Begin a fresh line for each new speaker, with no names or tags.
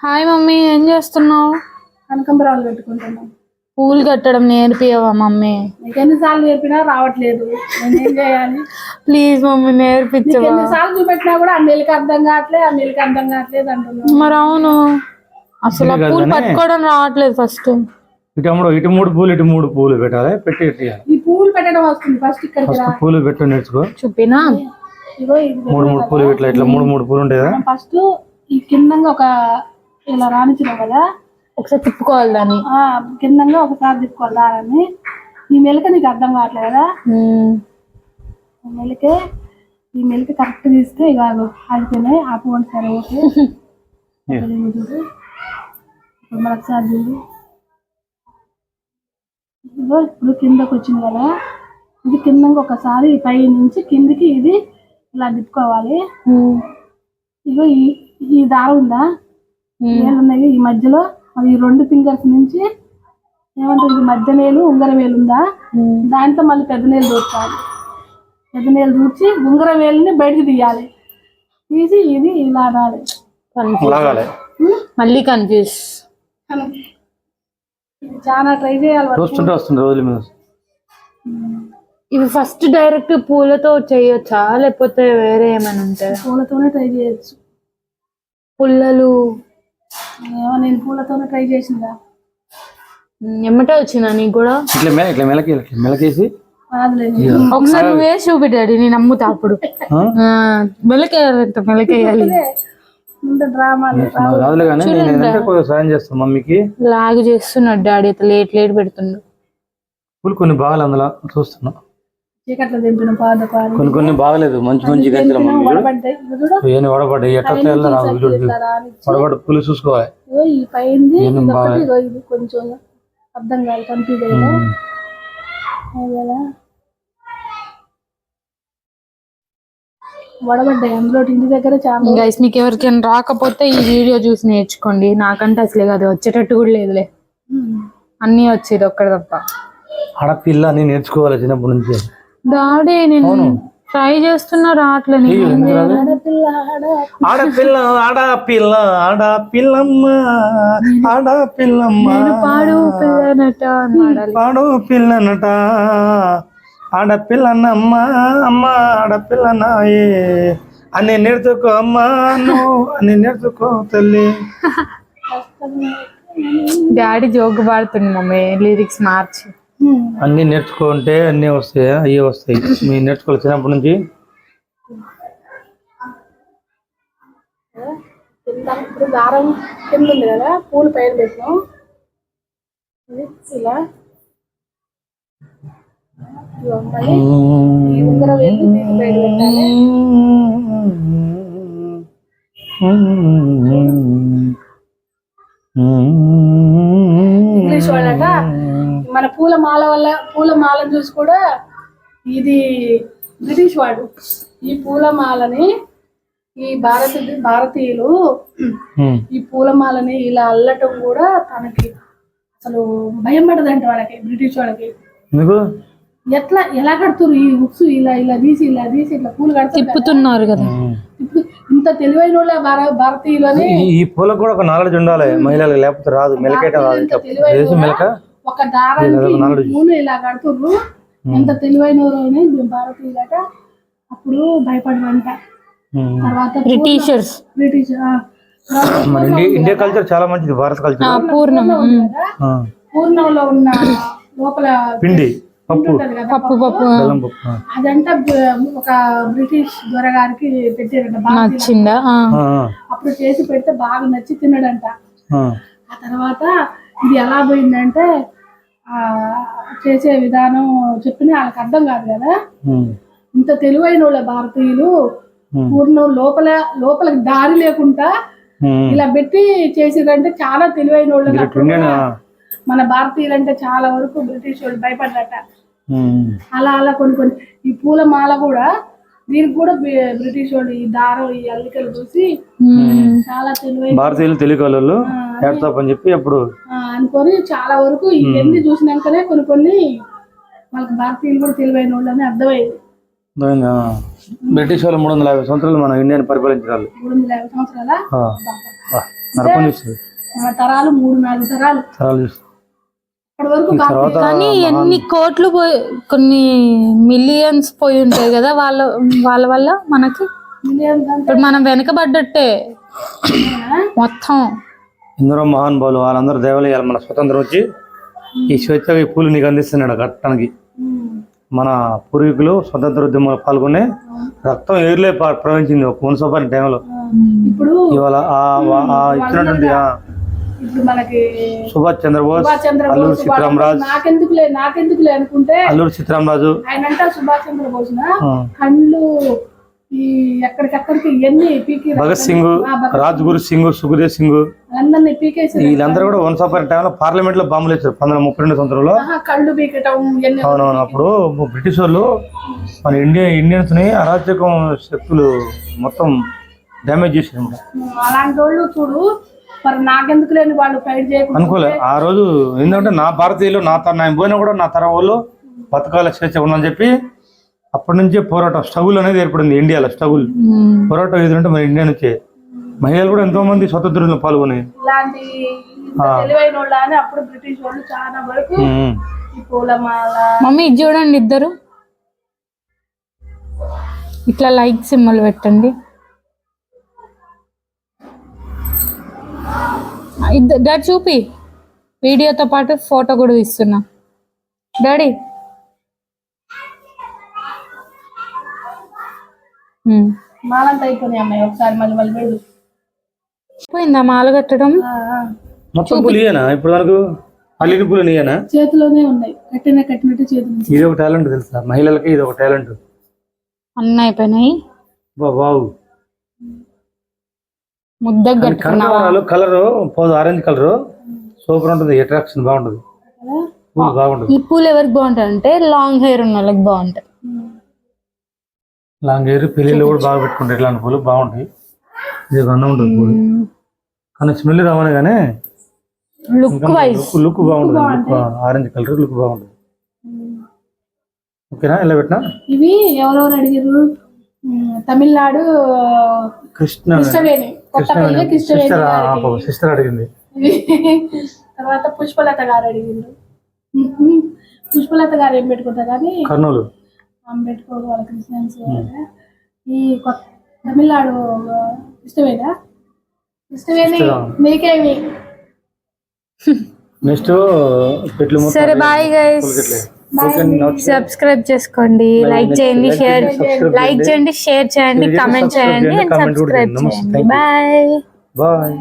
Hi mummy ఏం చేస్తున్నావు?
కనకంబరాలు పెట్టుకుంటున్నాం
పూలు కట్టడం నేర్పియవా మమ్మీ?
నీకు ఎన్నిసార్లు చెప్పినా రావట్లేదు. నేను ఏం చేయాలి?
ప్లీజ్ మమ్మీ
నీకు
నేర్పించవా?
ఎన్నిసార్లు చూపెట్టినా కూడా ఆ నెలకి అర్థం కావట్లేదు ఆ నెలకి అర్థం కావట్లేదు అంటున్నావు.
మరి అవును. అసలు ఆ పూలు పట్టుకోవడం రావట్లేదు ఫస్ట్.
ఇటు మూడు ఇటు మూడు పూలు ఇటు మూడు పూలు పెట్టాలి పెట్టి.
ఈ పూలు పెట్టడం వస్తుంది ఫస్ట్ ఇక్కడికి రా.
ఫస్ట్ పూలు పెట్టు నేర్చుకో.
చూపినా?
ఇగో ఇది
మూడు మూడు పూలు ఇట్లా ఇట్లా మూడు మూడు పూలు ఉంటాయి కదా.
ఫస్ట్ ఈ కిందంగా ఒక ఇలా రానిచ్చినావు కదా
ఒకసారి తిప్పుకోవాలి దాన్ని.
ఆ కిందంగా ఒకసారి తిప్పుకోవాలి దారాన్ని. ఈ మెలక నీకు అర్థం కావట్లేదు కదా? మెలకే ఈ మెలక కరెక్ట్ తీస్తే ఇక ఆగిపోయినాయి. ఆపుకోండి సరే ఓకే. ఇప్పుడు మరొకసారి చూడు. ఇప్పుడు కిందకు వచ్చింది కదా? ఇది కిందకి ఒకసారి పై నుంచి కిందికి ఇది ఇలా తిప్పుకోవాలి. ఇగో ఈ ఈ దారం ఉందా. వేలు ఉన్నాయి ఈ మధ్యలో అది ఈ రెండు ఫింగర్స్ నుంచి ఏమంటారు? ఇది మధ్య వేలు ఉంగర వేలు ఉందా. దాంట్లో మళ్ళీ పెద్ద నేలు దూర్చాలి. పెద్ద నేలు దూర్చి ఉంగర వేలుని బయటకు తీయాలి. తీసి ఇది ఇలా.
లాగాలి.
మళ్ళీ కన్ఫ్యూజ్
ఇది చాలా ట్రై చేయాలి వాళ్ళు.
చూస్తుంటే వస్తుంది రోజుల మీద.
ఇవి ఫస్ట్ డైరెక్ట్ పూలతో చేయొచ్చా? లేకపోతే వేరే ఏమైనా ఉంటాయా
పూలతోనే ట్రై చేయొచ్చు.
పుల్లలు
నేను పూలతోనే ట్రై చేసిందా?
ఎమ్మటే వచ్చిందా నీకు కూడా?
ఇట్లా మెల ఇట్లా మెలకి ఇట్లా మెలకేసి?
రాదులేదు
ఒకసారి నువ్వు వేసి చూపిడాడి నేను నమ్ముతా అప్పుడు.
ఆ?
ఆ, మెలకేయాలి మెలకేయాలి.
ముందు డ్రామాలు
నాకు రాదులే కానీ నేను ఏంటంటే కొంచెం సాయం చేస్తాను మమ్మీకి?
లాగు చేస్తున్నాడు డాడీ ఇట్లా లేట్ లేట్ పెడుతుండు
పూలు కొన్ని బాగాలి అందులో చూస్తున్నా.
చీకట్లో దింపిన పాద పాలు
కొన్ని కొన్ని బాగలేదు మంచి మంచి గంజల
వడబడ్డాయి.
ఎట్లా వడబడ్డ పూలు చూసుకోవాలి.
ఈ పైంది ఇది కొంచెం అర్థం కాదు కన్ఫ్యూజ్ అయ్యా అదేలా వడబడ్డాయి అందులో ఇంటి దగ్గర చాలా
గైస్ మీకు ఎవరికైనా రాకపోతే ఈ వీడియో చూసి నేర్చుకోండి. నాకంటే అసలే కాదు వచ్చేటట్టు కూడా లేదులే. అన్నీ వచ్చేది ఒక్కడి తప్ప.
ఆడపిల్ల అని నేర్చుకోవాలి చిన్నప్పటి నుంచి.
డాడీ నేను ట్రై చేస్తున్నా రావట్లే నేను ఏం చేయాలి?
ఆడపిల్ల ఆడ
ఆడపిల్ల ఆడపిల్ల ఆడపిల్లమ్మ. ఆడపిల్లమ్మ
పాడు పిల్లనట
పాడు పిల్లనట. ఆడపిల్లనమ్మ అమ్మ ఆడపిల్లనాయే. అని నేర్చుకో అమ్మా నువ్వు అని నేర్చుకో తల్లి.
డాడీ జోక్ పాడుతుంది మమ్మీ లిరిక్స్ మార్చి.
అన్ని నేర్చుకుంటే అన్ని వస్తాయి అవి వస్తాయి. మీరు నేర్చుకోవాలి చిన్నప్పటి నుంచి.
ఇప్పుడు దారం కింద ఉంది కదా పూలు పైన పెట్టినాం. ఇలా. ఇంగ్లీష్ వాళ్ళట మన పూల మాల వల్ల పూల మాలను చూసి కూడా ఇది బ్రిటిష్ వాడు. ఈ పూల మాలని ఈ భారత భారతీయులు ఈ పూలమాలని ఇలా అల్లటం కూడా తనకి అసలు భయం పడదంట వాళ్ళకి బ్రిటిష్ వాళ్ళకి. ఎట్లా ఎలా కడుతురు ఈ బుక్స్ ఇలా ఇలా తీసి ఇలా తీసి ఇట్లా పూలు కడుతురు కదా.
తిప్పుతున్నారు కదా.
ఇంత తెలివైన వాళ్ళ భారతీయులు అని
ఈ- పూలకు కూడా ఒక నాలెడ్జ్ ఉండాలి మహిళలకు లేకపోతే రాదు మెలకేట రాదు చేసి మెలక?
ఒక దారానికి పూలు ఇలా కడుతుర్రు. ఎంత తెలివైన అని భారతీయులట అప్పుడు భయపడరంట. తర్వాత
టీచర్స్
బ్రిటిష్
ఇండియా కల్చర్ చాలా మంచిది భారత కల్చర్
పూర్ణం
పూర్ణంలో ఉన్న లోపల
పిండి పప్పు.
పప్పు. పప్పు.
అదంతా ఒక బ్రిటిష్ దొరగారికి పెట్టారంట బాగా
నచ్చిందా?
అప్పుడు చేసి పెడితే బాగా నచ్చి తిన్నాడంట
ఆ.
ఆ తర్వాత ఇది ఎలా పోయిందంటే చేసే విధానం చెప్పిన వాళ్ళకి అర్థం కాదు కదా. ఇంత తెలివైన వాళ్ళ భారతీయులు. పూర్ణం లోపల లోపలికి దారి లేకుండా. ఇలా పెట్టి చేసిరంటే చాలా తెలివైన వాళ్ళు. మన భారతీయులు అంటే చాలా వరకు బ్రిటిష్ వాళ్ళు భయపడ్డట. అలా అలా కొన్ని కొన్ని ఈ పూల మాల కూడా దీనికి కూడా బ్రిటిష్ వాళ్ళు ఈ దారం ఈ అల్లికలు చూసి. చాలా తెలివైన
భారతీయులు తెలుగు వాళ్ళు ఏడ్తాప్ అని చెప్పి అప్పుడు
అనుకొని చాలా వరకు ఇవన్నీ చూసినాకనే కొన్ని కొన్ని వాళ్ళకి భారతీయులు కూడా తెలివైన వాళ్ళు అని అర్థమైంది.
బ్రిటిష్ వాళ్ళు మూడు వందల యాభై సంవత్సరాలు మన ఇండియాని పరిపాలించారు
మూడు వందల యాభై సంవత్సరాల? తరాలు మూడు నాలుగు తరాలు.
తరాలు చూస్తుంది
అప్పటి వరకు
ఈ తర్వాత
కానీ ఎన్ని కోట్లు పోయి కొన్ని మిలియన్స్ పోయి ఉంటాయి కదా వాళ్ళ వాళ్ళ వల్ల మనకి? ఇప్పుడు మనం వెనకబడ్డట్టే మొత్తం.
ఎందరో మహానుభావులు వాళ్ళందరూ దేవాలయాలు మన స్వతంత్రం వచ్చి ఈ స్వేచ్ఛగా ఈ పూలు నీకు అందిస్తున్నాడు కట్టడానికి. మన పూర్వీకులు స్వతంత్ర ఉద్యమంలో పాల్గొనే రక్తం ఏర్లే ప్రవహించింది ఒక మున్సిపల్ టైంలో.
ఇప్పుడు
ఇవాళ ఇచ్చినటువంటి ఆ
ఇప్పుడు మనకి
సుభాష్ చంద్రబోస్ అల్లూరి సీతారామరాజు
నాకెందుకులే నాకెందుకులే అనుకుంటే
అల్లూరి సీతారామరాజు
ఆయన అంట సుభాష్ చంద్రబోస్ కళ్ళు ఈ ఎక్కడికెక్కడికి ఎన్ని పీకి
భగత్ సింగ్ రాజ్గురు సింగ్ సుఖదేవ్ సింగ్.
అందరినీ పీకేసి
వీళ్ళందరూ కూడా వన్స్ అపాన్ టైంలో పార్లమెంట్లో బాంబులు వేశారు పంతొమ్మిది ముప్పై రెండు సంవత్సరంలో.
కళ్ళు పీకటం
అవునవును అప్పుడు బ్రిటిష్ వాళ్ళు మన ఇండియా ఇండియన్స్ని అరాచకం శక్తులు మొత్తం డ్యామేజ్ చేసారు.
అలాంటి వాళ్ళు చూడు మరి నాకెందుకు లేని వాళ్ళు ఫైట్ చేయకుండా
అనుకోలే. ఆ రోజు ఏంటంటే నా భారతీయులు నా తర నేను పోయినా కూడా నా తరం వాళ్ళు బతకాల స్వేచ్ఛ ఉందని చెప్పి అప్పటి నుంచే పోరాటం స్ట్రగుల్ అనేది ఏర్పడింది ఇండియాలో స్ట్రగుల్. పోరాటం ఎదురంటే మన ఇండియా నుంచే. మహిళలు కూడా ఎంతో మంది స్వతంత్రంలో
మమ్మీ ఇది చూడండి ఇద్దరు. ఇట్లా లైక్ సింబల్ పెట్టండి ఇద్దరు డాడీ చూపి. వీడియోతో పాటు ఫోటో కూడా తీస్తున్నా. డాడీ.
మాలంతా అయిపోయినాయి అమ్మాయి. ఒకసారి మళ్ళీ మళ్ళీ వెళ్ళు
పోయిందా మాల కట్టడం.
మొత్తం పూలు ఇయ్యనా? ఇప్పుడు మనకు అల్లిన పూలు ఇయ్యనా?
చేతిలోనే ఉన్నాయి. కట్టిన కట్టినట్టు చేతులు
ఇది ఒక టాలెంట్ తెలుసా? మహిళలకి ఇది ఒక టాలెంట్.
అన్నీ అయిపోయినాయి.
బావు
కట్టుకున్నావా?
కనకాంబరాలు కలర్ పోదు ఆరెంజ్ కలర్. సూపర్ ఉంటుంది అట్రాక్షన్ బాగుంటుంది. పూలు బాగుంటుంది.
ఈ పూలు ఎవరికి బాగుంటాయి అంటే లాంగ్ హెయిర్ ఉన్న వాళ్ళకి బాగుంటాయి.
లాంగ్ హెయిర్ పెళ్ళిళ్ళు కూడా బాగా పెట్టుకుంటారు ఇట్లాంటి పూలు బాగుంటాయి. ఇది గంధం ఉంటుంది పూలు. కానీ స్మెల్ రావనగానే
లుక్ వైజ్
లుక్ బాగుంటుంది. ఆరెంజ్ కలర్ లుక్ బాగుంటుంది. ఓకేనా? ఇలా పెట్టినా?
ఇవి ఎవరెవరు అడిగారు? తమిళనాడు
కృష్ణ
కృష్ణవేణి.
సిస్టర్. సిస్టర్ అడిగింది.
తర్వాత పుష్పలత గారు అడిగిండ్రు పుష్పలత గారు ఏం పెట్టుకుంటారు కానీ
కర్నూలు.
పెట్టుకోరు వాళ్ళ క్రిస్టియన్స్ ఈ కొత్త తమిళనాడు ఇష్టమేనా? ఇష్టమేని మీకేమి?
నెక్స్ట్ పెట్లు మొత్తం
సరే బాయ్ గైస్. సబ్స్క్రైబ్ చేసుకోండి లైక్ చేయండి షేర్ లైక్ చేయండి షేర్ చేయండి. కమెంట్ చేయండి అండ్ సబ్స్క్రైబ్
చేయండి.
Bye
bye